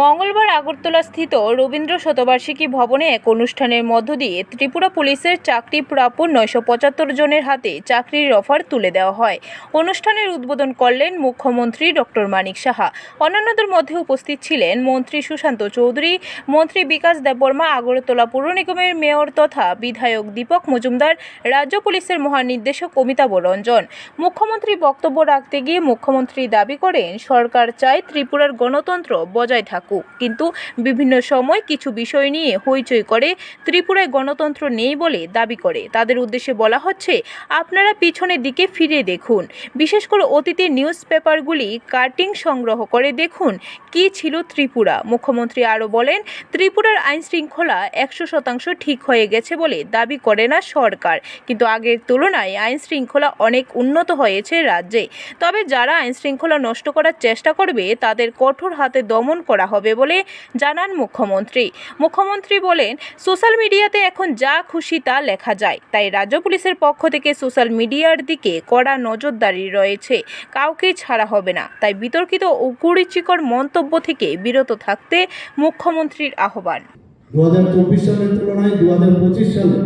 মঙ্গলবার আগরতলাস্থিত রবীন্দ্র শতবার্ষিকী ভবনে এক অনুষ্ঠানের মধ্য দিয়ে ত্রিপুরা পুলিশের চাকরি প্রাপ্য নয়শো পঁচাত্তর জনের হাতে চাকরির অফার তুলে দেওয়া হয়। অনুষ্ঠানের উদ্বোধন করলেন মুখ্যমন্ত্রী ডক্টর মানিক সাহা। অন্যান্যদের মধ্যে উপস্থিত ছিলেন মন্ত্রী সুশান্ত চৌধুরী, মন্ত্রী বিকাশ দেববর্মা, আগরতলা পৌর নিগমের মেয়র তথা বিধায়ক দীপক মজুমদার, রাজ্য পুলিশের মহানির্দেশক অমিতাভ রঞ্জন। মুখ্যমন্ত্রী বক্তব্য রাখতে গিয়ে মুখ্যমন্ত্রী দাবি করেন, সরকার চায় ত্রিপুরার গণতন্ত্র বজায় থাকুক। কিন্তু বিভিন্ন সময় কিছু বিষয় নিয়ে হইচই করে, ত্রিপুরায় গণতন্ত্র নেই বলে দাবি করে। তাদের উদ্দেশ্যে বলা হচ্ছে, আপনারা পিছনের দিকে ফিরে দেখুন। বিশেষ করে অতীতের নিউজ পেপারগুলি কাটিং সংগ্রহ করে দেখুন কি ছিল ত্রিপুরা। মুখ্যমন্ত্রী আরও বলেন, ত্রিপুরার আইন শৃঙ্খলা একশো শতাংশ ঠিক হয়ে গেছে বলে দাবি করে না সরকার। কিন্তু আগের তুলনায় আইন শৃঙ্খলা অনেক উন্নত হয়েছে রাজ্যে। তবে যারা আইন শৃঙ্খলা নষ্ট করার চেষ্টা করবে, তাদের কঠোর হাতে দমন করা হবে বলে জানান মুখ্যমন্ত্রী। মুখ্যমন্ত্রী বলেন, সোশ্যাল মিডিয়াতে এখন যা খুশি তা লেখা যায়। তাই রাজ্য পুলিশের পক্ষ থেকে সোশ্যাল মিডিয়ার দিকে কড়া নজরদারি রয়েছে। কাউকে ছাড়া হবে না। তাই বিতর্কিত ও কুরুচিকর মন্তব্য থেকে বিরত থাকতে মুখ্যমন্ত্রীর আহ্বান। দু হাজার চব্বিশ সালের তুলনায় দু হাজার পঁচিশ সালে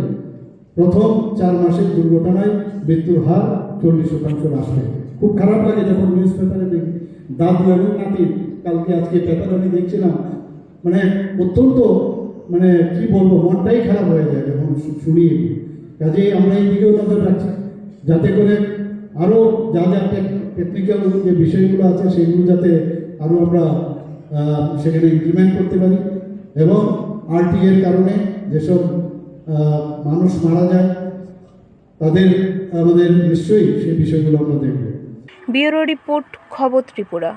প্রথম চার মাসের দুর্ঘটনায় মৃত্যুর হার চল্লিশ শতাংশ হ্রাস খুব খারাপ লাগে যখন নিউজ পেপারে দেখি। দাদু এবং নাতি কালকে আজকে পেপার আমি দেখছিলাম মানে অত্যন্ত মানে কি বলব, মনটাই খারাপ হয়ে যায় যখন শুনি। কাজেই আমরা এই দিকেও নজর রাখছি, যাতে করে আরও যা যা টেকনিক্যাল যে বিষয়গুলো আছে সেগুলো যাতে আরও আমরা সেখানে ইমপ্লিমেন্ট করতে পারি এবং আরটি কারণে যেসব মানুষ মারা যায়, তাদের, আমাদের নিশ্চয়ই সেই বিষয়গুলো আমরা দেখব ব্যুরো রিপোর্ট খবর ত্রিপুরা